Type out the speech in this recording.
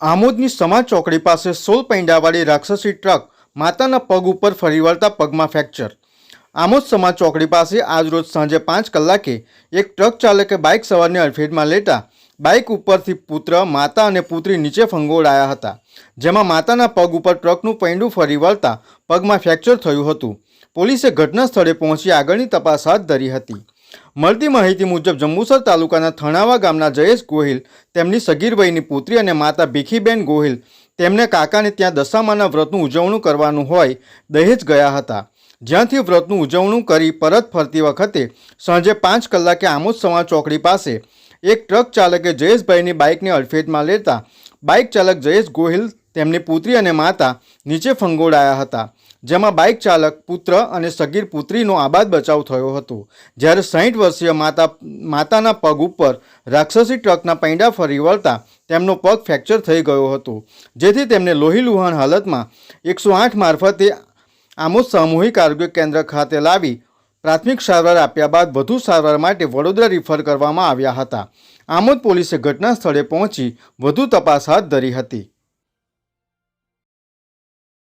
આમોદની સમાજ ચોકડી પાસે સોલ પૈંડાવાળી રાક્ષસી ટ્રક માતાના પગ ઉપર ફરી વળતા પગમાં ફ્રેક્ચર. આમોદ સમાજ ચોકડી પાસે આજરોજ સાંજે પાંચ કલાકે એક ટ્રક ચાલકે બાઇક સવારને અડફેટમાં લેતા બાઇક ઉપરથી પુત્ર, માતા અને પુત્રી નીચે ફંગોળાયા હતા, જેમાં માતાના પગ ઉપર ટ્રકનું પૈંડું ફરી વળતા પગમાં ફ્રેક્ચર થયું હતું. પોલીસે ઘટના સ્થળે પહોંચી આગળની તપાસ હાથ ધરી હતી. મળતી માહિતી મુજબ જંબુસર તાલુકાના થણાવા ગામના જયેશ ગોહિલ, તેમની સગીરભાઈની પુત્રી અને માતા ભીખીબેન ગોહિલ, તેમને કાકાને ત્યાં દશામાના વ્રતનું ઉજવણું કરવાનું હોય, દહેજ ગયા હતા. જ્યાંથી વ્રતનું ઉજવણું કરી પરત ફરતી વખતે સાંજે પાંચ કલાકે આમોદ સમાજ ચોકડી પાસે એક ટ્રક ચાલકે જયેશભાઈની બાઇકને અડફેટમાં લેતા બાઇક ચાલક જયેશ ગોહિલ તેમની પુત્રી અને માતા નીચે ફંગોળાયા હતા, જેમાં બાઇક ચાલક, પુત્ર અને સગીર પુત્રીનો આબાદ બચાવ થયો હતો. જ્યારે સાહીઠ વર્ષીય માતા, માતાના પગ ઉપર રાક્ષસી ટ્રકના પૈંડા ફરી વળતા તેમનો પગ ફ્રેક્ચર થઈ ગયો હતો, જેથી તેમને લોહીલુહાણ હાલતમાં એકસો આઠ મારફતે આમોદ સામૂહિક આરોગ્ય કેન્દ્ર ખાતે લાવી પ્રાથમિક સારવાર આપ્યા બાદ વધુ સારવાર માટે વડોદરા રિફર કરવામાં આવ્યા હતા. આમોદ પોલીસે ઘટના સ્થળે પહોંચી વધુ તપાસ હાથ ધરી હતી.